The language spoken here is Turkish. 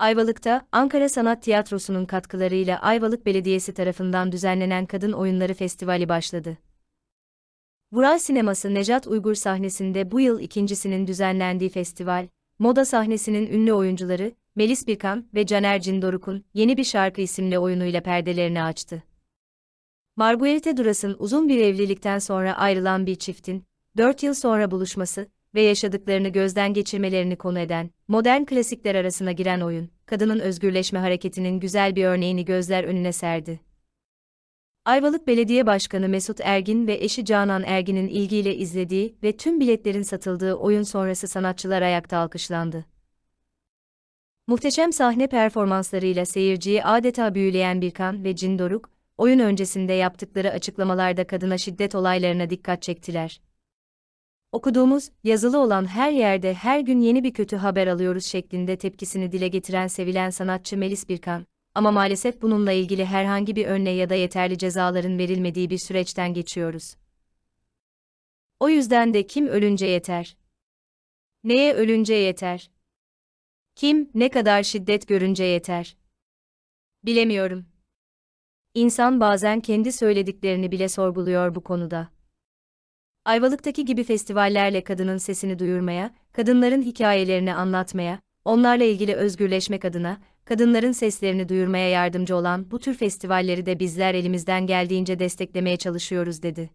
Ayvalık'ta Ankara Sanat Tiyatrosu'nun katkılarıyla Ayvalık Belediyesi tarafından düzenlenen Kadın Oyunları Festivali başladı. Vural Sineması Nejat Uygur sahnesinde bu yıl ikincisinin düzenlendiği festival, moda sahnesinin ünlü oyuncuları Melis Birkan ve Caner Cindoruk'un Yeni Bir Şarkı isimli oyunuyla perdelerini açtı. Marguerite Duras'ın uzun bir evlilikten sonra ayrılan bir çiftin, 4 yıl sonra buluşması ve yaşadıklarını gözden geçirmelerini konu eden, modern klasikler arasına giren oyun, kadının özgürleşme hareketinin güzel bir örneğini gözler önüne serdi. Ayvalık Belediye Başkanı Mesut Ergin ve eşi Canan Ergin'in ilgiyle izlediği ve tüm biletlerin satıldığı oyun sonrası sanatçılar ayakta alkışlandı. Muhteşem sahne performanslarıyla seyirciyi adeta büyüleyen Birkan ve Cindoruk, oyun öncesinde yaptıkları açıklamalarda kadına şiddet olaylarına dikkat çektiler. Okuduğumuz, yazılı olan her yerde her gün yeni bir kötü haber alıyoruz şeklinde tepkisini dile getiren sevilen sanatçı Melis Birkan, ama maalesef bununla ilgili herhangi bir önle ya da yeterli cezaların verilmediği bir süreçten geçiyoruz. O yüzden de kim ölünce yeter? Neye ölünce yeter? Kim, ne kadar şiddet görünce yeter? Bilemiyorum. İnsan bazen kendi söylediklerini bile sorguluyor bu konuda. Ayvalık'taki gibi festivallerle kadının sesini duyurmaya, kadınların hikayelerini anlatmaya, onlarla ilgili özgürleşmek adına, kadınların seslerini duyurmaya yardımcı olan bu tür festivalleri de bizler elimizden geldiğince desteklemeye çalışıyoruz dedi.